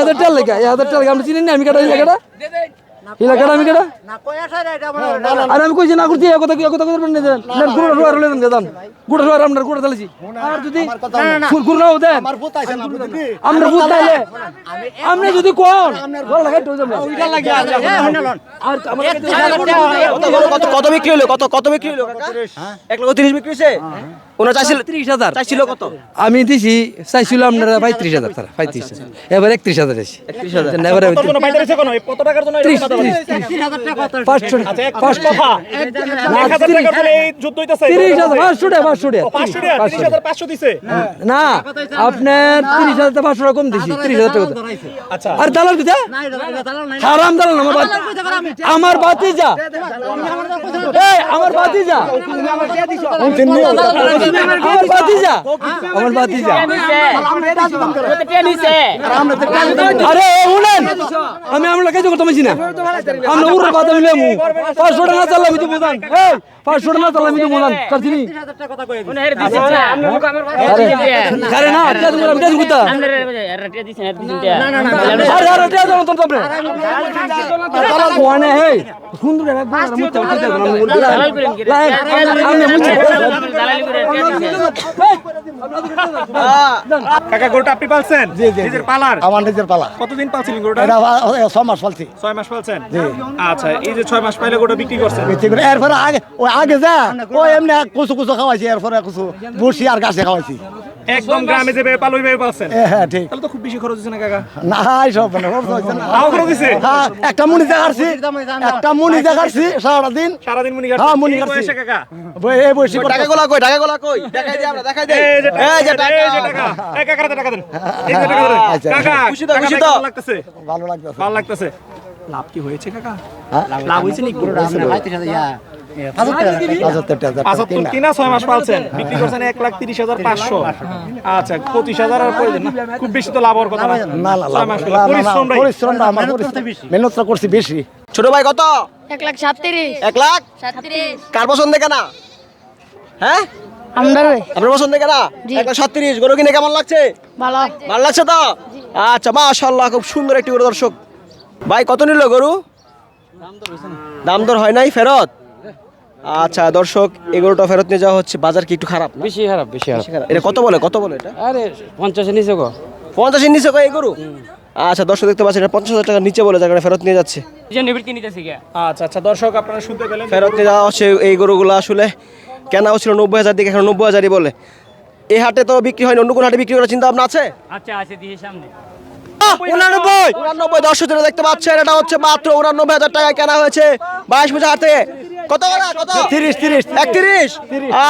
হাজার টাকা লেখা এক হাজার টাকা আপনি চিনেন না আমি কেটা লেখাটা এই আমি কেটা আর আমি কইছি না করছি কথা কথা করবেন না দেন। না গুড়া রোয়া রলে দেন দেন গুড়া রোয়া আপনার গুড়া তালেছি আর যদি গুড় নাও দেন। আমরা ভূত তাইলে আপনি যদি কোন ভালো লাগে তো যাবে। ওইটা লাগে আর আমার কত কত কত বিক্রি হলো? কত কত বিক্রি হলো? কাকা এক লক্ষ তিরিশ বিক্রি হয়েছে? ওনার চাইছিল ত্রিশ হাজার। চাইছিল কত? আমি দিছি চাইছিল আপনারা পঁয়ত্রিশ হাজার তারা পঁয়ত্রিশ এবার একত্রিশ হাজার আছি একত্রিশ হাজার। এবারে কত টাকার জন্য ত্রিশ ত্রিশ পাঁচশো পাঁচশো না, আপনার তিরিশ হাজার পাঁচশো টাকা কম দিছি তিরিশ হাজার টাকা আচ্ছা। আর দালাল হারাম দালাল আমার আমার বাতি যা আমার বাতি যা আমার যা আমার যা আরে শুনেন আমি আমরা কাছে করতে পারছি না আমরা উড়ের বাদ আমি লেমু পাঁচশো টাকা চাল আমি তো বোঝান এই পাঁচশো টাকা চাল আমি তো বোঝান কারছি নি আরে না কে তুমি কে তুমি কোথা আরে আরে কে জানো তো আপনি কোনে হে সুন্দর একটা গোড়া মুতে উঠতে দেন আমি মুতে কাকা গরুটা আপনি পালছেন? নিজের পালার? আমার নিজের পালা। কতদিন পালছিলেন গরুটা? এটা ছ মাস পালছি। ছয় মাস পালছেন? আচ্ছা এই যে ছয় মাস পাইলে গরুটা বিক্রি করছেন? বেশি করে এরপরে আগে ওই আগে যা ওই এমনি কুচু কুচু খাওয়াইছি এরপরে কুচু বসি আর গাছে খাওয়াইছি। একদম গ্রামে যে পালছেন। এ হ্যাঁ ঠিক। তাহলে তো খুব বেশি খরচ হচ্ছে না কাকা? না সব মানে খরচ হয়েছে না। তাও খরচ হয়েছে হ্যাঁ একটা মুনি দেখাচ্ছি একটা মুনি দেখাচ্ছি সারাদিন। সারাদিন মুনি হ্যাঁ, মুনি কাটছি। বয়সে কাকা? বই- এই বসি টাকা গোলা কই টাকা গোলা কই? দেখাই আমরা দেখাই দিই এই যে টাকা, এই যে টাকা। এই টাকা কাকার টাকা দেন। এই যে টাকা দেন আচ্ছা। কাকা খুশি তো, খুশি তো? লাগতেছে? ভালো লাগতেছে। ভালো লাগতেছে। লাভ কি হয়েছে কাকা? হ্যাঁ? লাভ হয়েছে নাকি? পঁচাত্তর টাকা পাঁচাত্তর কিনা ছয় মাস পালছেন। বিক্রি করছেন এক লাখ তিরিশ হাজার পাঁচশো। আচ্ছা পঁচিশ হাজার আর প্রয়োজন না? খুব বেশি তো লাভ হওয়ার কথা না। না না ছয় মাস না, না, না, পরিশ্রম পরিশ্রম আমার পরিশ্রম করছি বেশি। ছোট ভাই কত? এক লাখ সাতত্রিশ। এক লাখ? কার পছন্দ কেনা? হ্যাঁ? আমদার আপনার পছন্দ কেনা? এক লাখ সাতত্রিশ। গরু কিনে কেমন লাগছে? ভালো। ভালো লাগছে তো? আচ্ছা মাশাল্লাহ খুব সুন্দর একটি গরু দর্শক। ভাই কত নিল গরু? দাম দর হয় নাই ফেরত? আচ্ছা দর্শক এই গরুটা ফেরত নিয়ে যাওয়া হচ্ছে। বাজার কি একটু খারাপ বেশি খারাপ বেশি খারাপ। এটা কত বলে? কত বলে এটা? আরে পঞ্চাশের নিচে গো। পঞ্চাশের নিচে কয় এই গরু? আচ্ছা দর্শক দেখতে পাচ্ছেন এটা পঞ্চাশ হাজার টাকার নিচে বলে কারণে ফেরত নিয়ে যাচ্ছে। আচ্ছা আচ্ছা দর্শক আপনারা শুনতে পেলেন। ফেরত নিয়ে যাওয়া হচ্ছে এই গরুগুলো আসলে। কেনা হচ্ছিল নব্বই হাজার দিকে এখন নব্বই হাজারই বলে। এই হাটে তো বিক্রি হয়নি অন্য কোন হাটে বিক্রি করার চিন্তা ভাবনা আছে? উনানব্বই! উনানব্বই দর্শক দেখতে পাচ্ছেন এটা হচ্ছে মাত্র উনানব্বই হাজার টাকায় কেনা হয়েছে। বাইশ বছর হাতে কত করে? কত? তিরিশ তিরিশ একত্রিশ?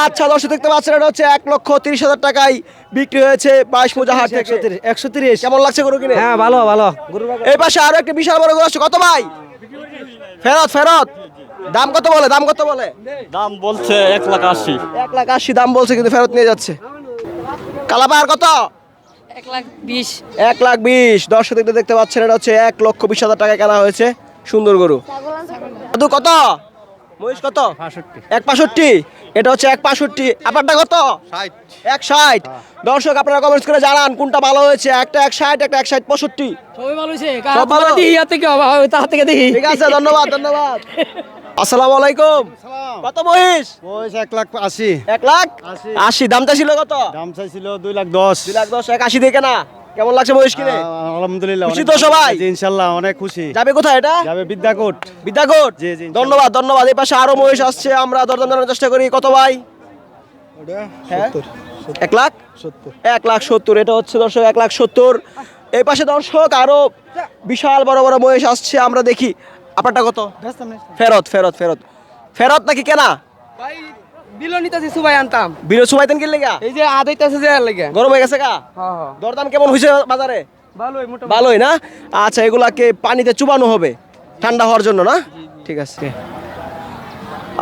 আচ্ছা দর্শক দেখতে পাচ্ছেন এটা হচ্ছে এক লক্ষ তিরিশ হাজার টাকায় বিক্রি হয়েছে বাইশ মোজা হাট থেকে। একশো তিরিশ। কেমন লাগছে গরু কিনে? হ্যাঁ ভালো ভালো। এই পাশে আরও একটা বিশাল বড় গরু আসছে কত ভাই? ফেরত ফেরত। দাম কত বলে? দাম কত বলে? দাম বলছে এক লাখ আশি। এক লাখ আশি দাম বলছে কিন্তু ফেরত নিয়ে যাচ্ছে। কালাপাহাড় কত? এক লাখ বিশ। এক লাখ বিশ। দর্শক দেখতে দেখতে পাচ্ছেন এটা হচ্ছে এক লক্ষ বিশ হাজার টাকা কেনা হয়েছে সুন্দর গরু। কত? মহিষ কত? এক পাঁষট্টি এটা হচ্ছে এক পাঁষট্টি আপনারটা কত? এক ষাট। দর্শক আপনারা কমেন্টস করে জানান কোনটা ভালো হয়েছে। একটা এক ষাট একটা এক ষাট পঁয়ষট্টি। ঠিক আছে ধন্যবাদ ধন্যবাদ। আসসালামু আলাইকুম। কত মহিষ? এক লাখ আশি। এক লাখ? আশি। দামটা ছিল কত? দাম চাইছিল দুই লাখ দশ। দুই লাখ দশ এক আশি দিয়ে কেনা। কেমন লাগছে কিনে? আলহামদুলিল্লাহ খুশি তো সবাই? অনেক খুশি। যাবে কোথায় এটা? যাবে বিদ্যাকোট। বিদ্যাকোট? জি, জি, ধন্যবাদ ধন্যবাদ। এই পাশে আরও মহিষ আসছে আমরা দরদাম জানার চেষ্টা করি। কত ভাই? হ্যাঁ? এক লাখ? এক লাখ সত্তর এটা হচ্ছে দর্শক এক লাখ সত্তর। এই পাশে দর্শক আরও বিশাল বড় বড় মহেশ আসছে আমরা দেখি। আপনারটা কত? ফেরত ফেরত ফেরত। ফেরত নাকি কেনা? বিলো নিতাছি সুবাই আনতাম। বিরোধ সুমাইতেন কিনলে গা এই যে আদাইতাছে যে লাগে। গরম হয়ে গেছে গা? হ্যাঁ দরদাম কেমন হয়েছে বাজারে? ভালোই মোটা ভালোই না? আচ্ছা এগুলাকে পানিতে চুবানো হবে ঠান্ডা হওয়ার জন্য না? ঠিক আছে।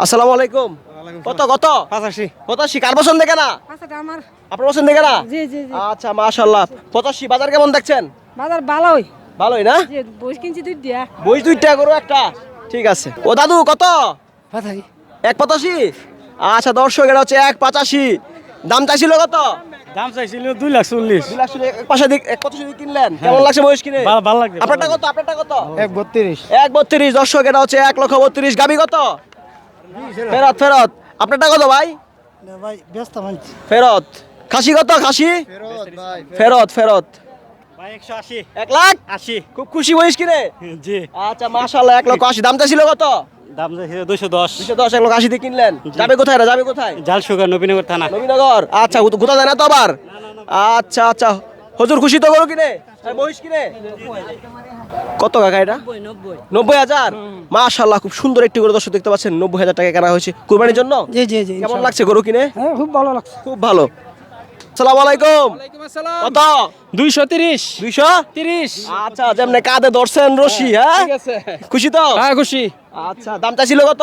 আসসালামু আলাইকুম। কত কত? পঁচাশি। পঁচাশি। কার পছন্দ কেনা? আমার। আপনার পছন্দ জি জি আচ্ছা মাশাল্লাহ পঁচাশি বাজার কেমন দেখছেন? বাজার ভালোই। ভালোই না? বই কিনছি দুই দিয়া। বই দুইটা করো একটা। ঠিক আছে। ও দাদু কত? এক পঁচাশি? আচ্ছা দর্শক এটা হচ্ছে এক পঁচাশি। দাম চাইছিল কত? দাম চাইছিল দুই লাখ চল্লিশ। দুই লাখ এক পাশে দিক এক কিনলেন? কেমন লাগছে মহিষ কিনে? ভালো ভালো লাগছে। আপনারটা কত? আপনারটা কত? এক বত্রিশ। এক বত্রিশ। দর্শক এটা হচ্ছে এক লক্ষ বত্রিশ। গাবি কত? ফেরত ফেরত। আপনারটা কত ভাই? ভাই ব্যস্ত মানছি ফেরত। খাসি কত? খাসি? ফেরত ফেরত। আশি। এক লাখ? আশি। খুব খুশি মহিষ কিনে? জি। আচ্ছা মাশাল্লাহ এক লক্ষ আশি। দামটা ছিল কত? দাম দুইশো দশ। দুশো দশ এক আশি দিয়ে কিনলেন? যাবে কোথায় যাবে কোথায়? জালসুগার নবীনগর থানা। নবীনগর? আচ্ছা গোতা যায় না তো আবার? আচ্ছা আচ্ছা। হজুর খুশি তো গরু কিনে? মহিষ কিনে? কত কাকা এটা? নব্বই হাজার? মাশাল্লাহ খুব সুন্দর একটি গরু দর্শক দেখতে পাচ্ছেন। নব্বই হাজার টাকা কেনা হয়েছে। কুরবানির জন্য? জি জি জি কেমন লাগছে গরু কিনে? হ্যাঁ খুব ভালো লাগছে। খুব ভালো। সালাম আলাইকুম। কত? দুইশো তিরিশ। দুইশো? তিরিশ। আচ্ছা যেমনি কাঁধে ধরছেন রশি হ্যাঁ খুশি তো? হ্যাঁ খুশি। আচ্ছা দামটা ছিল কত?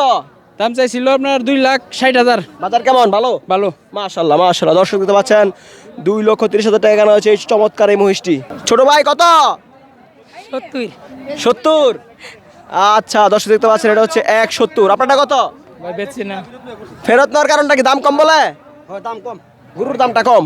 দাম চাইছিল আপনার দুই লাখ ষাট হাজার। বাজার কেমন? ভালো? ভালো। মাশাল্লাহ মাশাল্লাহ। দর্শক দেখতে পাচ্ছেন দুই লক্ষ তিরিশ হাজার টাকা কেনা হয়েছে এই চমৎকার এই মহিষটি। ছোট ভাই কত? সত্তর। সত্তর? আচ্ছা দর্শক দেখতে পাচ্ছেন এটা হচ্ছে এক সত্তর। আপনারটা কত? বেচছি না। ফেরত নেওয়ার কারণটা কি দাম কম বলে? দাম কম। গরুর দামটা কম।